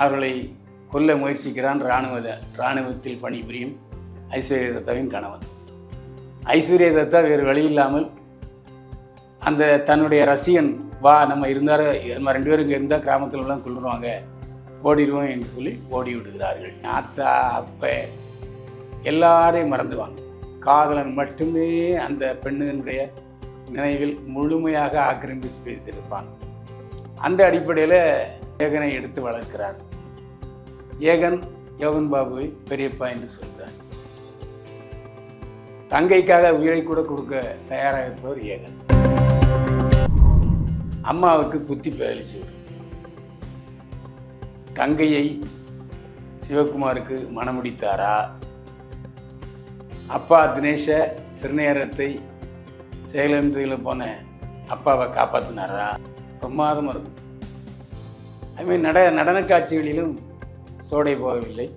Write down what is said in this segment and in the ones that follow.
அவர்களை கொல்ல முயற்சிக்கிறான் இராணுவ இராணுவத்தில் பணிபுரியும் ஐஸ்வர்ய தத்தாவின் கணவன். ஐஸ்வர்ய தத்தா வேறு வழி இல்லாமல் அந்த தன்னுடைய ரசிகன் வா நம்ம இருந்தார நம்ம ரெண்டு பேரும் இங்கே இருந்தால் கிராமத்தில் எல்லாம் கொள்ளுருவாங்க ஓடிடுவோம் என்று சொல்லி ஓடி விடுகிறார்கள். நாத்தா அப்ப எல்லாரையும் மறந்துவாங்க காதலன் மட்டுமே அந்த பெண்ணினுடைய நினைவில் முழுமையாக ஆக்கிரமித்து பேசியிருப்பான். அந்த அடிப்படையில் ஏகனை எடுத்து வளர்க்கிறார். ஏகன் யோகன் பாபுவை பெரியப்பா என்று சொல்கிறார். தங்கைக்காக உயிரை கூட கொடுக்க தயாராக இருப்பவர் ஏகன். அம்மாவுக்கு புத்தி பேலிச்சு விடும் தங்கையை சிவகுமாருக்கு மணமுடித்தாரா? அப்பா தினேஷ சிறுநேரத்தை செயலிழந்ததில் போன அப்பாவை காப்பாற்றினாரா பிரமாதமாக இருக்கும். அதுமாதிரி நட நடன காட்சிகளிலும் சோடை போகவில்லை.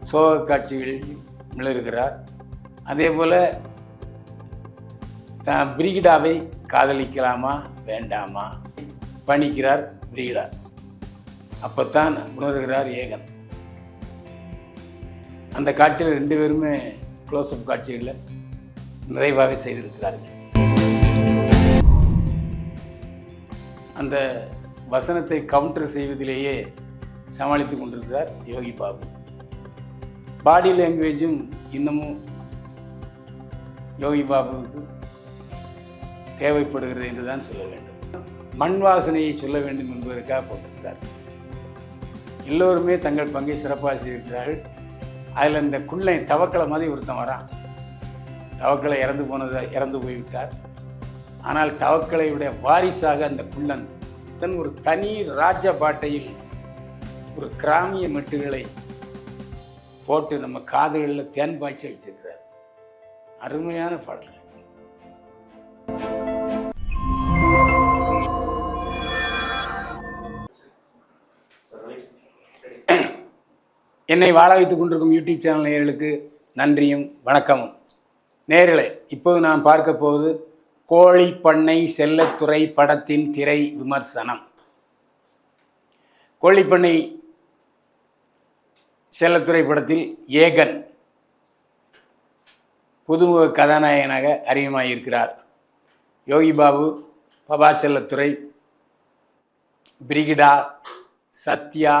சோக காட்சிகளில் மிளறுகிறார் அதே போல் தான் பிரிகிடாவை காதலிக்கலாமா? வேண்டாமா? பணிக்கிறார் பிரிகிடா. அப்போத்தான் உணர்கிறார் ஏகன். அந்த காட்சியில் ரெண்டு பேருமே க்ளோஸ்அப் காட்சிகளில் நிறைவாக செய்திருக்கிறார்கள். அந்த வசனத்தை கவுண்டர் செய்வதிலேயே சமாளித்து கொண்டிருக்கிறார் யோகி பாபு. பாடி லாங்குவேஜும் இன்னமும் யோகி பாபுவுக்கு தேவைப்படுகிறது என்று தான் சொல்ல வேண்டும். மண் வாசனையை சொல்ல வேண்டும் என்பதற்காக போட்டிருக்கிறார். எல்லோருமே தங்கள் பங்கை சிறப்பாக செய்திருக்கிறார்கள். அதில் இந்த குள்ளை தவக்களை மாதிரி ஒருத்தன் வரான். தவக்களை இறந்து போனதை இறந்து போய்விட்டார். ஆனால் தவக்களையுடைய வாரிசாக அந்த குள்ளன் தன் ஒரு தனி ராஜ பாட்டையில் ஒரு கிராமிய மெட்டுகளை போட்டு நம்ம காதுகளில் தேன் பாய்ச்சி வச்சிருக்கிறார். அருமையான பாடல்கள். என்னை வாழ வைத்துக் கொண்டிருக்கும் யூடியூப் சேனல் நேயர்களுக்கு நன்றியும் வணக்கமும். நேயர்களே இப்போது நாம் பார்க்க போவது கோழிப்பண்ணை செல்லத்துறை படத்தின் திரை விமர்சனம். கோழிப்பண்ணை செல்லத்துறை படத்தில் ஏகன் புதுமுக கதாநாயகனாக அறிமுகமாகியிருக்கிறார் யோகி பாபு பபா செல்லத்துறை பிரிகிடா சத்யா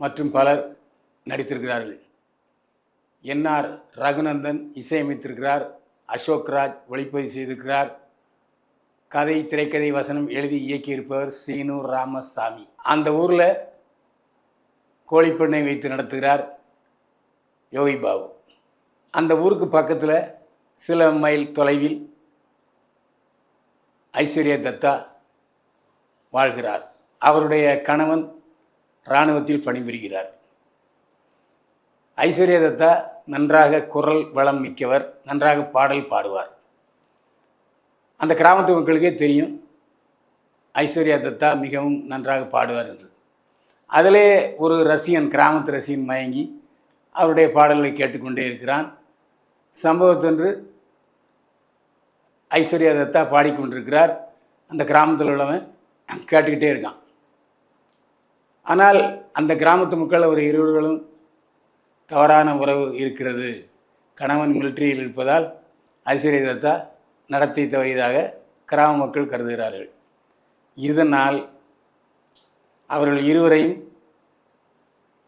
மற்றும் பலர் நடித்திருக்கிறார்கள். என்ஆர் ரகுநந்தன் இசையமைத்திருக்கிறார். அசோக் ராஜ் ஒளிப்பதிவு செய்திருக்கிறார். கதை திரைக்கதை வசனம் எழுதி இயக்கியிருப்பவர் சீனு ராமசாமி. அந்த ஊரில் கோழிப்பண்ணை வைத்து நடத்துகிறார் யோகி பாபு. அந்த ஊருக்கு பக்கத்தில் சில மைல் தொலைவில் ஐஸ்வர்யா தத்தா வாழ்கிறார். அவருடைய கணவன் இராணுவத்தில் பணிபுரிகிறார். ஐஸ்வர்யா தத்தா நன்றாக குரல் வளம் மிக்கவர் நன்றாக பாடல் பாடுவார். அந்த கிராமத்து மக்களுக்கே தெரியும் ஐஸ்வர்யா தத்தா மிகவும் நன்றாக பாடுவார் என்று. அதிலே ஒரு ரசிகன் கிராமத்து ரசிகன் மயங்கி அவருடைய பாடல்களை கேட்டுக்கொண்டே இருக்கிறான். சம்பவத்தன்று ஐஸ்வர்யா தத்தா பாடிக்கொண்டிருக்கிறார். அந்த கிராமத்தில் உள்ளவன் கேட்டுக்கிட்டே இருக்கான். ஆனால் அந்த கிராமத்து மக்கள் ஒரு இருவர்களும் தவறான உறவு இருக்கிறது. கணவன் மிலிட்ரியில் இருப்பதால் ஐஸ்வர்ய தத்தா நடத்தை தவறியதாக கிராம மக்கள் கருதுகிறார்கள். இதனால் அவர்கள் இருவரையும்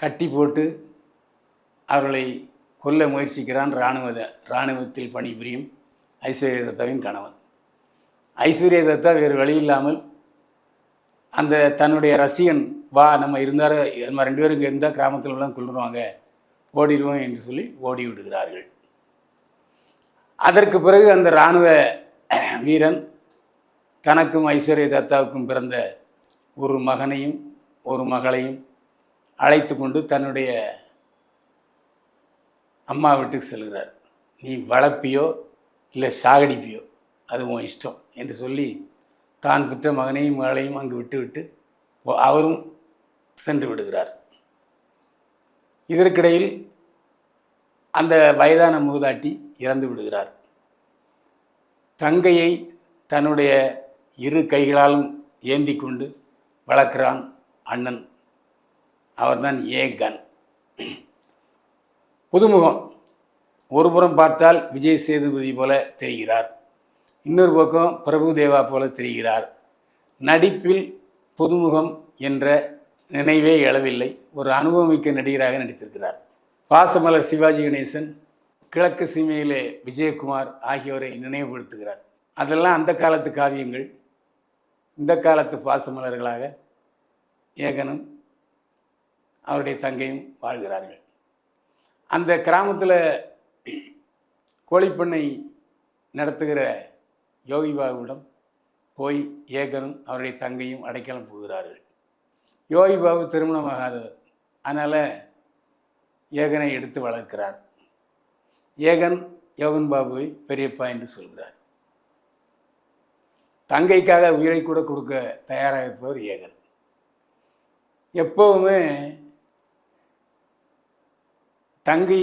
கட்டி போட்டு அவர்களை கொல்ல முயற்சிக்கிறான் இராணுவ இராணுவத்தில் பணிபுரியும் ஐஸ்வர்ய தத்தாவின் கணவன். ஐஸ்வர்ய தத்தா வேறு வழி இல்லாமல் அந்த தன்னுடைய ரசிகன் வா நம்ம இருந்தார நம்ம ரெண்டு பேரும் இங்கே இருந்தால் கிராமத்தில் எல்லாம் கொள்ளுவாங்க ஓடிடுவோம் என்று சொல்லி ஓடி விடுகிறார்கள். அதற்கு பிறகு அந்த இராணுவ வீரன் தனக்கும் ஐஸ்வர்ய தத்தாவுக்கும் பிறந்த ஒரு மகனையும் ஒரு மகளையும் அழைத்து கொண்டு தன்னுடைய அம்மா வீட்டுக்கு செல்கிறார். நீ வளர்ப்பியோ இல்லை சாகடிப்பியோ? அது உன் இஷ்டம் என்று சொல்லி தான் பெற்ற மகனையும் மகளையும் அங்கு விட்டுவிட்டு அவரும் சென்று விடுகிறார். இதற்கிடையில் அந்த வயதான மூதாட்டி இறந்து விடுகிறார். தங்கையை தன்னுடைய இரு கைகளாலும் ஏந்தி கொண்டு வளர்க்கிறான் அண்ணன். அவர்தான் ஏகன். புதுமுகம். ஒருபுறம் பார்த்தால் விஜய் சேதுபதி போல தெரிகிறார். இன்னொரு பக்கம் பிரபுதேவா போல தெரிகிறார். நடிப்பில் புதுமுகம் என்ற நினைவே எழவில்லை. ஒரு அனுபவமிக்க நடிகராக நடித்திருக்கிறார். பாசமலர் சிவாஜி கணேசன் கிழக்கு சீமையிலே விஜயகுமார் ஆகியோரை நினைவுபடுத்துகிறார். அதெல்லாம் அந்த காலத்து காவியங்கள். இந்த காலத்து பாசமலர்களாக ஏகனும் அவருடைய தங்கையும் வாழ்கிறார்கள். அந்த கிராமத்தில் கோழிப்பண்ணை நடத்துகிற யோகி பாபுவிடம் போய் ஏகனும் அவருடைய தங்கையும் அடைக்கலம் போகிறார்கள் யோகி பாபு திருமணம் ஆகாதவர் அதனால் ஏகனை எடுத்து வளர்க்கிறார். ஏகன் யோகன் பாபுவை பெரியப்பா என்று சொல்கிறார். தங்கைக்காக உயிரை கூட கொடுக்க தயாராக இருப்பவர் ஏகன். எப்போவுமே தங்கை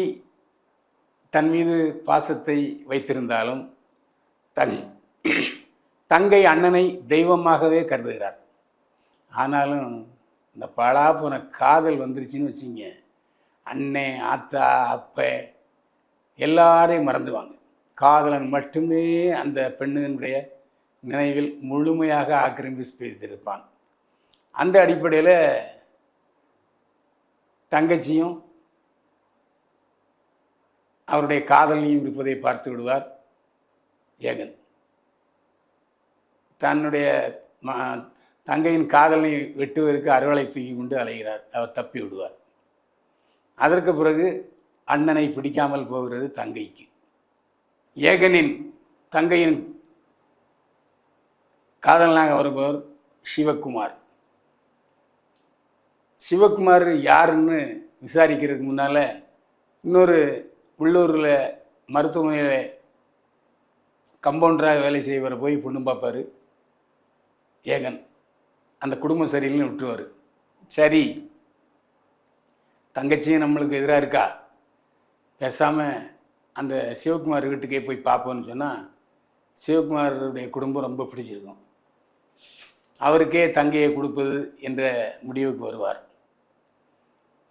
தன் மீது பாசத்தை வைத்திருந்தாலும் தங் தங்கை அண்ணனை தெய்வமாகவே கருதுகிறார். ஆனாலும் இந்த பலா போன காதல் வந்துருச்சுன்னு வச்சுங்க. அண்ணே ஆத்தா அப்ப எல்லாரையும் மறந்துவாங்க காதலன் மட்டுமே அந்த பெண்ணினுடைய நினைவில் முழுமையாக ஆக்கிரமிச்சு பேசியிருப்பான் அந்த அடிப்படையில் தங்கச்சியும் அவருடைய காதலையும் இருப்பதை பார்த்து விடுவார் ஏகன். தன்னுடைய ம தங்கையின் காதலை வெட்டுவதற்கு அறுவலை தூக்கி கொண்டு அலைகிறார். அவர் தப்பி விடுவார். அதற்கு பிறகு அண்ணனை பிடிக்காமல் போகிறது தங்கைக்கு. ஏகனின் தங்கையின் காதலனாக வருபவர் சிவகுமார். சிவகுமார் யாருன்னு விசாரிக்கிறதுக்கு முன்னால் இன்னொரு உள்ளூரில் மருத்துவமனையில் கம்பவுண்டராக வேலை செய்வரை போய் பொண்ணு பார்ப்பார். ஏகன். அந்த குடும்பம் சரியில்லைன்னு விட்டுருவார். சரி தங்கச்சியும் நம்மளுக்கு எதிராக இருக்கா? பேசாமல் அந்த சிவகுமார் வீட்டுக்கே போய் பார்ப்போம்னு சொன்னால் சிவகுமாருடைய குடும்பம் ரொம்ப பிடிச்சிருக்கும். அவருக்கே தங்கையை கொடுப்பது என்ற முடிவுக்கு வருவார்.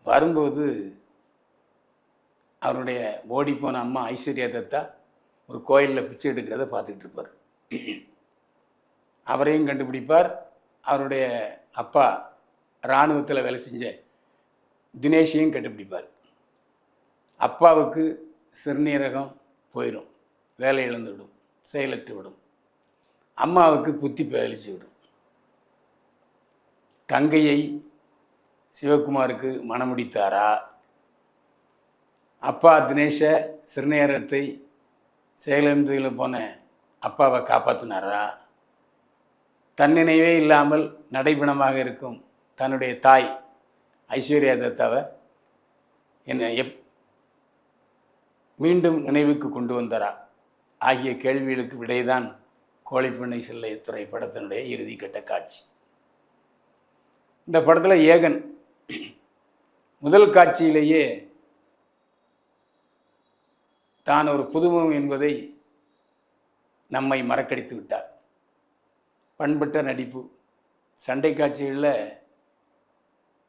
வரும்போது அவருடைய ஓடிப்போன அம்மா ஐஸ்வர்யா தத்தா ஒரு கோயிலில் பிச்சை எடுக்கிறத பார்த்துக்கிட்டு இருப்பார். அவரையும் கண்டுபிடிப்பார். அவருடைய அப்பா இராணுவத்தில் வேலை செஞ்ச தினேஷையும் கண்டுபிடிப்பார். அப்பாவுக்கு சிறுநீரகம் போயிடும் வேலை இழந்து விடும் செயலற்று விடும். அம்மாவுக்கு புத்தி பேலிச்சு விடும். தங்கையை சிவகுமாருக்கு மணமுடித்தாரா? அப்பா தினேஷ சிறுநேரத்தை செயலிழந்ததில் போன அப்பாவை காப்பாற்றினாரா தன்னினைவே இல்லாமல் நடைபணமாக இருக்கும் தன்னுடைய தாய் ஐஸ்வர்யா தத்தாவை என்னை எப் மீண்டும் நினைவுக்கு கொண்டு வந்தாரா? ஆகிய கேள்விகளுக்கு விடைதான் கோழிப்பண்ணை செல்லை துறை படத்தினுடைய இறுதிக்கட்ட காட்சி. இந்த படத்தில் ஏகன் முதல் காட்சியிலேயே தான் ஒரு புதுமுகம் என்பதை நம்மை மறக்கடித்து விட்டார். பண்பட்ட நடிப்பு. சண்டை காட்சிகளில்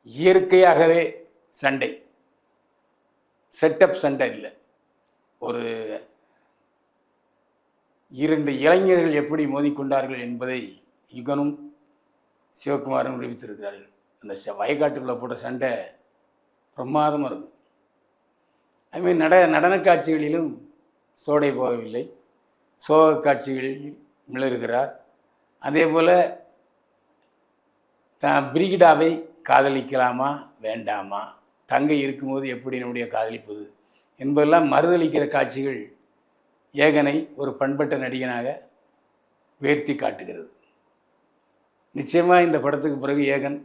இயற்கையாகவே சண்டை. செட்டப் சண்டை இல்லை. ஒரு இரண்டு இளைஞர்கள் எப்படி மோதிக்கொண்டார்கள் என்பதை யுகனும் சிவகுமாரும் நிரூபித்திருக்கிறார்கள். அந்த ச- வயக்காட்டுக்குள்ளே போட்ட சண்டை பிரமாதமாக இருக்கும். அதுமாதிரி நட நடன காட்சிகளிலும் சோடை போகவில்லை. சோக காட்சிகளில் மிளறுகிறார் அதே போல் த பிரிகிடாவை காதலிக்கலாமா வேண்டாமா? தங்கை இருக்கும்போது எப்படி நம்முடைய காதலிப்பது? என்பதெல்லாம் மறுதளிக்கிற காட்சிகள் ஏகனை ஒரு பண்பட்ட நடிகனாக உயர்த்தி காட்டுகிறது. நிச்சயமாக இந்த படத்துக்கு பிறகு ஏகன்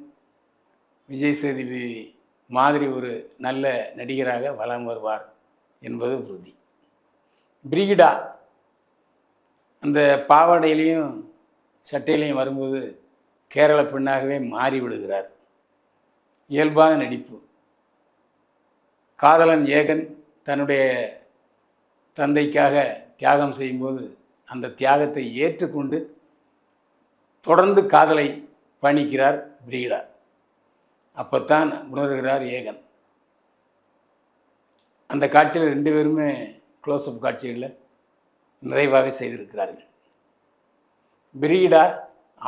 விஜய் சேதுபதி மாதிரி ஒரு நல்ல நடிகராக வலம் வருவார் என்பது உறுதி. பிரிகிடா அந்த பாவாடையிலையும் சட்டையிலையும் வரும்போது கேரள பெண்ணாகவே மாறி விடுகிறார் இயல்பான நடிப்பு. காதலன் ஏகன் தன்னுடைய தந்தைக்காக தியாகம் செய்யும்போது அந்த தியாகத்தை ஏற்றுக்கொண்டு தொடர்ந்து காதலை பணிக்கிறார் பிரிகிடா அப்போத்தான் உணர்கிறார் ஏகன். அந்த காட்சியில் ரெண்டு பேருமே க்ளோஸ்அப் காட்சிகளில் நிறைவாக செய்திருக்கிறார்கள். பிரீடா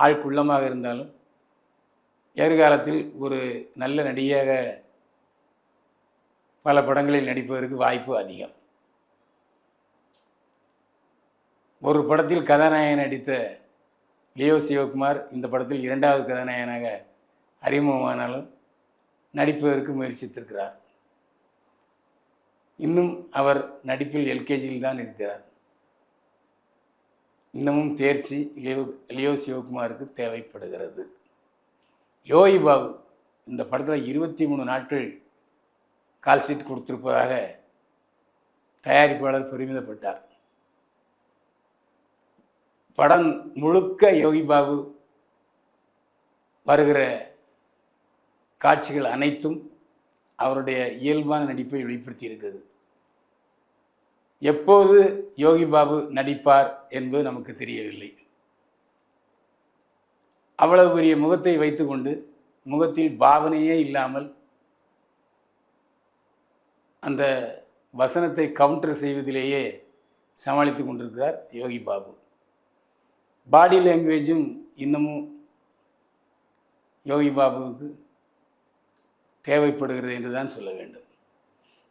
ஆள் குள்ளமாக இருந்தாலும் எதிர்காலத்தில் ஒரு நல்ல நடிகையாக பல படங்களில் நடிப்பதற்கு வாய்ப்பு அதிகம். ஒரு படத்தில் கதாநாயகன் நடித்த லியோ சிவகுமார் இந்த படத்தில் இரண்டாவது கதாநாயகனாக அறிமுகமானாலும் நடிப்பதற்கு முயற்சித்திருக்கிறார். இன்னும் அவர் நடிப்பில் எல்கேஜியில் தான் இருக்கிறார். இன்னமும் தேர்ச்சி லியோ லியோ சிவகுமாருக்கு தேவைப்படுகிறது. யோகி பாபு இந்த படத்தில் இருபத்தி மூணு நாட்கள் கால் ஷீட் கொடுத்திருப்பதாக தயாரிப்பாளர் பெருமிதப்பட்டார். படம் முழுக்க யோகி பாபு வருகிற காட்சிகள் அனைத்தும் அவருடைய இயல்பான நடிப்பை வெளிப்படுத்தி இருக்கிறது எப்போது யோகி பாபு நடிப்பார் என்பது நமக்கு தெரியவில்லை. அவ்வளவு பெரிய முகத்தை வைத்துக்கொண்டு முகத்தில் பாவனையே இல்லாமல் அந்த வசனத்தை கவுண்டர் செய்வதிலேயே சமாளித்து கொண்டிருக்கிறார் யோகி பாபு. பாடி லாங்குவேஜும் இன்னமும் யோகி பாபுவுக்கு தேவைப்படுகிறது என்று தான் சொல்ல வேண்டும்.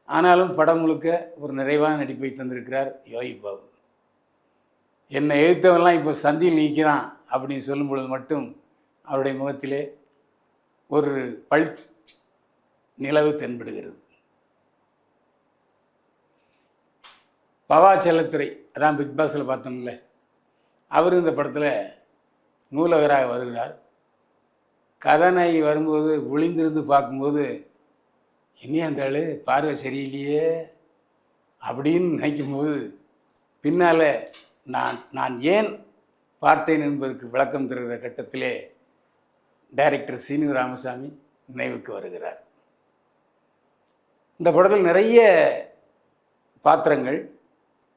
ஆனாலும் படம் முழுக்க ஒரு நிறைவான நடிப்பை தந்திருக்கிறார் யோகி பாபு. என்னை எதிர்த்தவன்லாம் இப்போ சந்தியில் நீக்கிறான் அப்படின்னு சொல்லும் பொழுது மட்டும் அவருடைய முகத்திலே ஒரு பல் நிலவு தென்படுகிறது. பவா செல்லத்துறை அதான் பிக் பாஸில் பார்த்தோம்ல அவர் இந்த படத்தில் நூலகராக வருகிறார். கதாநாயகி வரும்போது ஒளிந்திருந்து பார்க்கும்போது இனி அந்த ஆள் பார்வை சரியில்லையே அப்படின்னு நினைக்கும்போது பின்னால் நான் நான் ஏன் பார்த்தேன் என்பதற்கு விளக்கம் தருகிற கட்டத்திலே டைரக்டர் சீனு ராமசாமி நினைவுக்கு வருகிறார். இந்த படத்தில் நிறைய பாத்திரங்கள்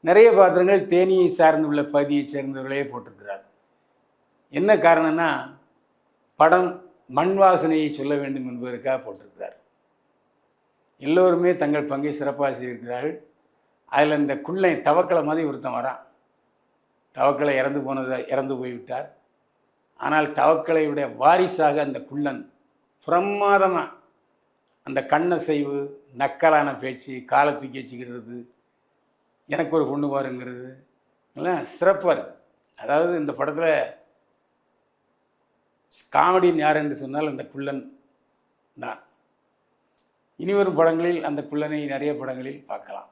நிறைய பாத்திரங்கள் தேனியை சார்ந்துள்ள பகுதியை சேர்ந்தவர்களே போட்டிருக்கிறார். என்ன காரணம்னா படம் மண் வாசனையை சொல்ல வேண்டும் என்பதற்காக போட்டிருக்கிறார். எல்லோருமே தங்கள் பங்கை சிறப்பாக செய்திருக்கிறார்கள். அதில் இந்த குள்ளை தவக்களை மாதிரி ஒருத்தன் வரான். தவக்களை இறந்து போனதை இறந்து போய்விட்டார். ஆனால் தவக்கலையுடைய வாரிசாக அந்த குள்ளன் பிரமாதமாக அந்த கண்ணசைவு நக்கலான பேச்சு காலை தூக்கி வச்சுக்கிறது எனக்கு ஒரு பொண்ணு பாருங்கிறது எல்லாம் சிறப்பாக இருக்குது அதாவது இந்த படத்தில் காமெடின்னு யார் என்று சொன்னால் அந்த குள்ளன் தான். இனி வரும் படங்களில் அந்த குள்ளனை நிறைய படங்களில் பார்க்கலாம்.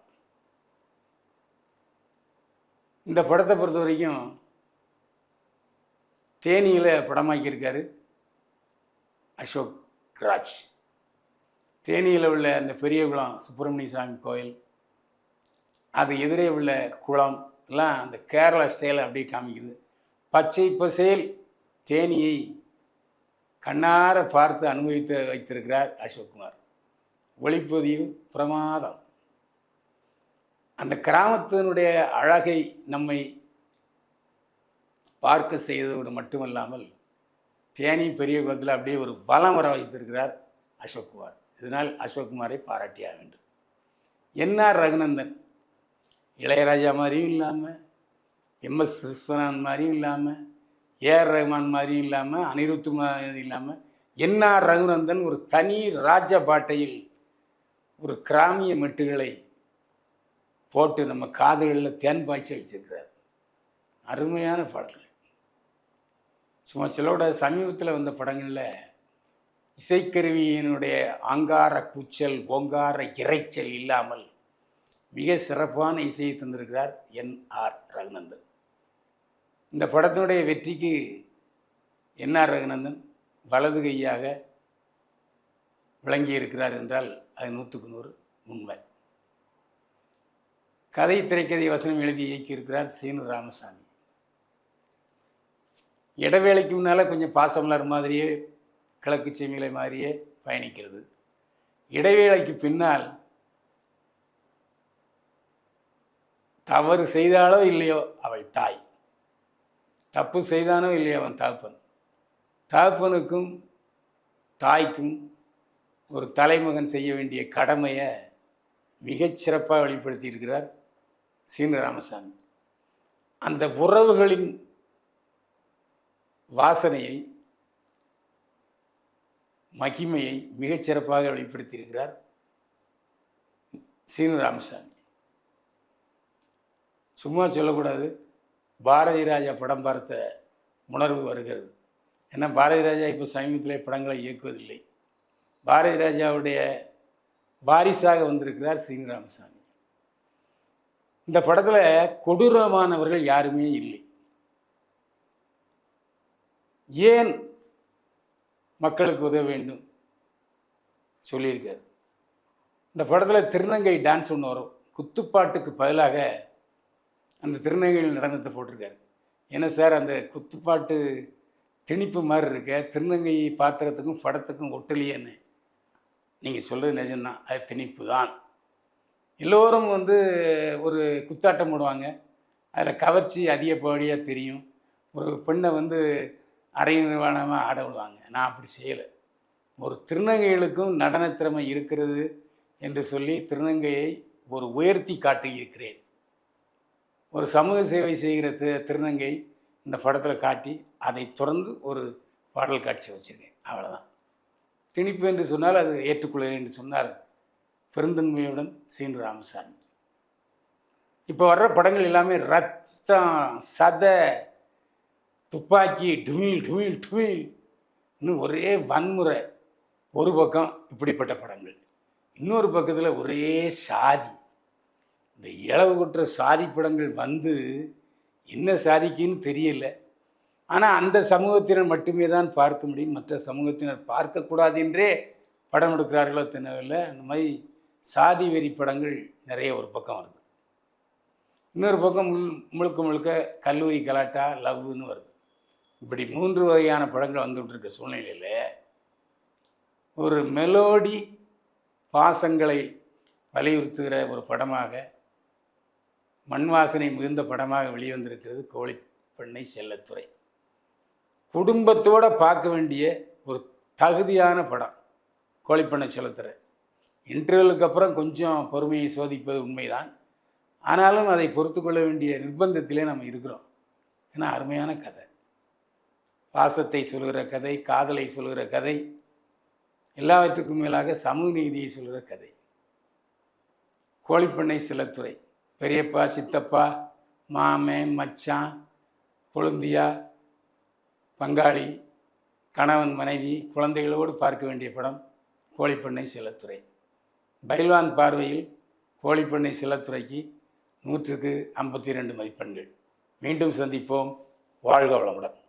இந்த படத்தை பொறுத்த வரைக்கும் தேனியில் படமாக்கியிருக்காரு அசோக் ராஜ். தேனியில் உள்ள அந்த பெரிய குளம் சுப்பிரமணிய சாமி கோயில் அது எதிரே உள்ள குளம் எல்லாம் அந்த கேரளா ஸ்டைலை அப்படியே காமிக்குது. பச்சை பசேல் தேனியை கண்ணார பார்த்து அனுபவித்து வைத்திருக்கிறார் அசோக்குமார் ஒளிப்பதிவு பிரமாதம். அந்த கிராமத்தினுடைய அழகை நம்மை பார்க்க செய்ததோடு மட்டுமல்லாமல் தேனி பெரிய குளத்தில் அப்படியே ஒரு வளம் வர வைத்திருக்கிறார் அசோக்குமார். இதனால் அசோக்குமாரை பாராட்டியாக வேண்டும். என்ஆர் ரகுநந்தன் இளையராஜா மாதிரியும் இல்லாமல் எம்எஸ் விஸ்வநாத் மாதிரியும் இல்லாமல் ஏஆர் ரஹ்மான் மாதிரியும் இல்லாமல் அனிருத்து மாதிரி இல்லாமல் என்ஆர் ரகுநந்தன் ஒரு தனி ராஜ பாட்டையில் ஒரு கிராமிய மெட்டுகளை போட்டு நம்ம காதுகளில் தேன் பாய்ச்சி வச்சிருக்கிறார். அருமையான பாடல்கள். சும்மா சிலோட சமீபத்தில் வந்த படங்களில் இசைக்கருவியினுடைய ஆங்கார கூச்சல் ஓங்கார இறைச்சல் இல்லாமல் மிக சிறப்பான இசையை தந்திருக்கிறார் என் ஆர் ரகுநந்தன். இந்த படத்தினுடைய வெற்றிக்கு என் ஆர் ரகுநந்தன் வலது கையாக விளங்கி இருக்கிறார் என்றால் அது நூற்றுக்கு நூறு உண்மை. கதை திரைக்கதை வசனம் எழுதி இயக்கியிருக்கிறார் சீனு ராமசாமி. இடைவேளைக்கு முன்னால் கொஞ்சம் பாசமலர் மாதிரியே கிழக்கு செமிலை மாதிரியே பயணிக்கிறது. இடைவேளைக்கு பின்னால் தவறு செய்தாலோ இல்லையோ அவள் தாய். தப்பு செய்தானோ இல்லையோ அவன் தகப்பன். தகப்பனுக்கும் தாய்க்கும் ஒரு தலைமகன் செய்ய வேண்டிய கடமையை மிகச்சிறப்பாக வெளிப்படுத்தியிருக்கிறார் வெளிப்படுத்தி இருக்கிறார் சீன ராமசாமி அந்த உறவுகளின் வாசனையை மகிமையை மிகச்சிறப்பாக வெளிப்படுத்தியிருக்கிறார் சீனு ராமசாமி சும்மா சொல்லக்கூடாது பாரதி ராஜா படம் பார்த்த உணர்வு வருகிறது. ஏன்னா பாரதி ராஜா இப்போ சமீபத்தில் படங்களை இயக்குவதில்லை. பாரதி ராஜாவுடைய வாரிசாக வந்திருக்கிறார் சீனிராமசாமி இந்த படத்தில் கொடூரமானவர்கள் யாருமே இல்லை. ஏன் மக்களுக்கு உதவ வேண்டும்? சொல்லியிருக்கார். இந்த படத்தில் திருநங்கை டான்ஸ் ஒன்று வரும். குத்துப்பாட்டுக்கு பதிலாக அந்த திருநங்கையில் நடனத்தை போட்டிருக்காரு. என்ன சார் அந்த குத்துப்பாட்டு திணிப்பு மாதிரி இருக்க திருநங்கை பாத்திரத்துக்கும் படத்துக்கும் ஒட்டலையேன்னு. நீங்கள் சொல்கிறது நிஜம்தான். அது திணிப்பு தான் எல்லோரும் வந்து ஒரு குத்தாட்டம் போடுவாங்க. அதில் கவர்ச்சி அதிகப்படியாக தெரியும். ஒரு பெண்ணை வந்து அரை நிர்வாணமாக ஆட விடுவாங்க. நான் அப்படி செய்யலை. ஒரு திருநங்கைகளுக்கும் நடனத்திறமை இருக்கிறது என்று சொல்லி திருநங்கையை ஒரு உயர்த்தி காட்டியிருக்கிறேன். ஒரு சமூக சேவை செய்கிற தி திருநங்கை இந்த படத்தில் காட்டி அதை தொடர்ந்து ஒரு பாடல் காட்சி வச்சுருக்கேன். அவ்வளோதான் திணிப்பு என்று சொன்னால் அது ஏற்றுக்கொள்கிறேன் என்று சொன்னார் பெருந்தன்மையுடன் சீன் ராமசாமி. இப்போ வர்ற படங்கள் எல்லாமே ரத்தம் சதை துப்பாக்கி டுமீல் டுமீல் டுமில் இன்னும் ஒரே வன்முறை. ஒரு பக்கம் இப்படிப்பட்ட படங்கள். இன்னொரு பக்கத்தில் ஒரே சாதி. இந்த இளவு குற்ற சாதி படங்கள் வந்து என்ன சாதிக்குன்னு தெரியல. ஆனால் அந்த சமூகத்தினர் மட்டுமே தான் பார்க்க முடியும். மற்ற சமூகத்தினர் பார்க்கக்கூடாது என்றே படம் எடுக்கிறார்களோ தெரியவில்லை. அந்த மாதிரி சாதி வெறி படங்கள் நிறைய ஒரு பக்கம் வருது. இன்னொரு பக்கம் முள் முழுக்க முழுக்க கல்லூரி கலாட்டா லவ்னு வருது. இப்படி மூன்று வகையான படங்கள் வந்துட்டுருக்க சூழ்நிலையில் ஒரு மெலோடி பாசங்களை வலியுறுத்துகிற ஒரு படமாக மண் வாசனை மிகுந்த படமாக வெளிவந்திருக்கிறது கோழி பெண்ணை செல்லத்துறை. குடும்பத்தோடு பார்க்க வேண்டிய ஒரு தகுதியான படம் கோழிப்பண்ணை செலுத்துற இன்டர்வலுக்கு அப்புறம் கொஞ்சம் பொறுமையை சோதிப்பது உண்மைதான். ஆனாலும் அதை பொறுத்து கொள்ள வேண்டிய நிர்பந்தத்திலே நம்ம இருக்கிறோம். ஏன்னா அருமையான கதை. பாசத்தை சொல்கிற கதை காதலை சொல்கிற கதை எல்லாவற்றுக்கும் மேலாக சமூக நீதியை சொல்கிற கதை. கோழிப்பண்ணை சிலத்துறை பெரியப்பா சித்தப்பா மாமே மச்சான் கொழுந்தியா பங்காளி கணவன் மனைவி குழந்தைகளோடு பார்க்க வேண்டிய படம் கோழிப்பண்ணை சிலத்துறை. பைல்வான் பார்வையில் கோழிப்பண்ணை சிலத்துறைக்கு நூற்றுக்கு ஐம்பத்தி ரெண்டு மதிப்பெண்கள். மீண்டும் சந்திப்போம். வாழ்க வளமுடன்.